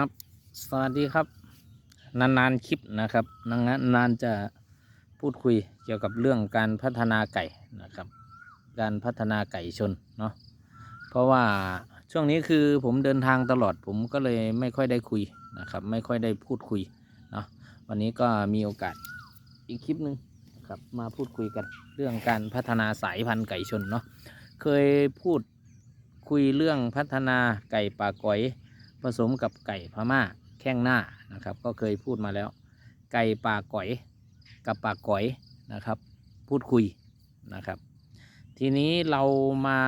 ครับ สวัสดีครับ นานๆคลิปนะครับนานๆนานจะพูดคุยเกี่ยวกับเรื่องการพัฒนาไก่นะครับ การพัฒนาไก่ชนเนาะเพราะว่าช่วงนี้คือผมเดินทางตลอดผมก็เลยไม่ค่อยได้คุยนะครับ ไม่ค่อยได้พูดคุยเนาะวันนี้ก็มีโอกาสอีกคลิปหนึ่งครับมาพูดคุยกันเรื่องการพัฒนาสายพันธุ์ไก่ชนเนาะเคยพูดคุยเรื่องพัฒนาไก่ป่าก๋อย ผสมกับไก่พม่าแข้งหน้านะครับ ก็เคยพูดมาแล้ว ไก่ป่าก๋อยกับป่าก๋อยนะครับ พูดคุยนะครับ ทีนี้เรามา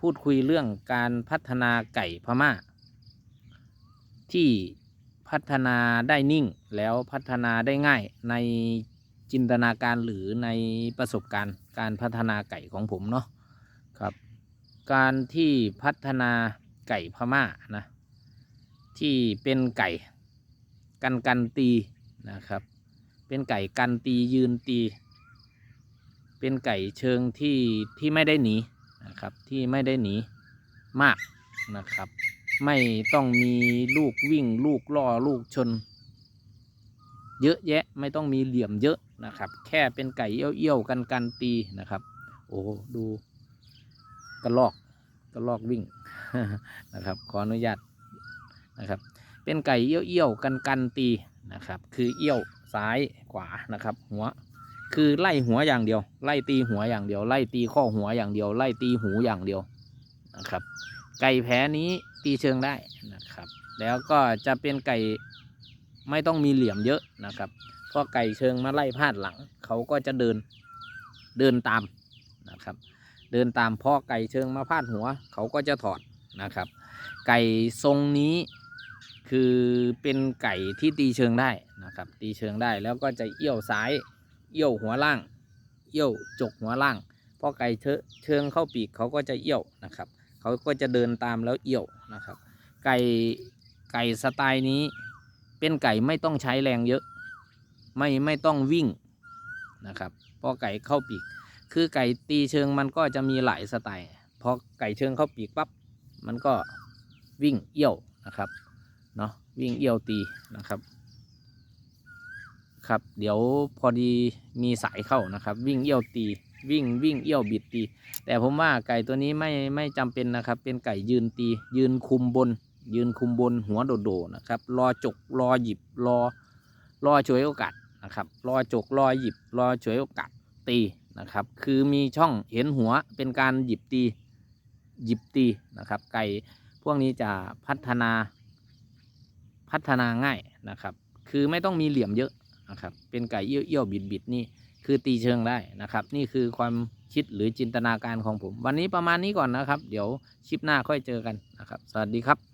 พูดคุยเรื่องการพัฒนาไก่พม่า ที่พัฒนาได้นิ่งแล้วพัฒนาได้ง่ายในจินตนาการหรือในประสบการณ์ การพัฒนาไก่ของผมเนาะครับ การที่พัฒนาไก่พม่านะ ที่เป็นไก่กันกันตีนะครับ เป็นไก่กันตียืนตี เป็นไก่เชิงที่ที่ไม่ได้หนีนะครับที่ไม่ได้หนีมากนะครับ ไม่ต้องมีลูกวิ่งลูกล่อลูกชน เยอะแยะไม่ต้องมีเหลี่ยมเยอะนะครับ แค่เป็นไก่เอี้ยวๆกันกันตีนะครับ โอ้ดูกระลอกกระลอกวิ่งนะครับ ขออนุญาต นะครับ เป็นไก่เอี้ยวเอี้ยวกันกันตีนะครับ คือเอี้ยวซ้ายขวานะครับ หัวคือไล่หัวอย่างเดียว ไล่ตีหัวอย่างเดียว ไล่ตีข้อหัวอย่างเดียว ไล่ตีหูอย่างเดียวนะครับ ไก่แพ้นี้ตีเชิงได้นะครับ แล้วก็จะเป็นไก่ไม่ต้องมีเหลี่ยมเยอะนะครับเพราะไก่เชิงมาไล่พาดหลัง เขาก็จะเดินเดินตามนะครับ เดินตามพอไก่เชิงมาพาดหัว เขาก็จะถอดนะครับ ไก่ทรงนี้ คือเป็นไก่ที่ตีเชิงได้นะครับ ตีเชิงได้แล้วก็จะเอี้ยวซ้าย เอี้ยวหัวล่าง เอี้ยวจกหัวล่างพอไก่เชเชิงเข้าปีกเขาก็จะเอี้ยวนะครับ เขาก็จะเดินตามแล้วเอี้ยวนะครับ ไก่ไก่สไตล์นี้ เป็นไก่ไม่ต้องใช้แรงเยอะ ไม่ไม่ต้องวิ่งนะครับพอไก่เข้าปีก คือไก่ตีเชิงมันก็จะมีหลายสไตล์พอไก่เชิงเข้าปีกปั๊บมันก็วิ่งเอี้ยวนะครับ เนาะวิ่งเอี้ยวตีนะครับครับเดี๋ยวพอดีมีสายเข้านะครับ วิ่งเอี้ยวตี วิ่งวิ่งเอี้ยวบิดตี แต่ผมว่าไก่ตัวนี้ไม่ไม่จำเป็นนะครับ เป็นไก่ยืนตี ยืนคุมบน ยืนคุมบนหัวโดดๆนะครับ รอจกรอหยิบรอรอฉวยโอกาสนะครับ รอจกรอหยิบรอฉวยโอกาสตีนะครับ คือมีช่องเห็นหัวเป็นการหยิบตีหยิบตีนะครับ ไก่พวกนี้จะพัฒนา พัฒนาง่ายนะครับ คือไม่ต้องมีเหลี่ยมเยอะนะครับ เป็นไก่เอี้ยวๆบิดบิดๆนี่คือตีเชิงได้นะครับ นี่คือความคิดหรือจินตนาการของผม วันนี้ประมาณนี้ก่อนนะครับ เดี๋ยวคลิปหน้าค่อยเจอกันนะครับ สวัสดีครับ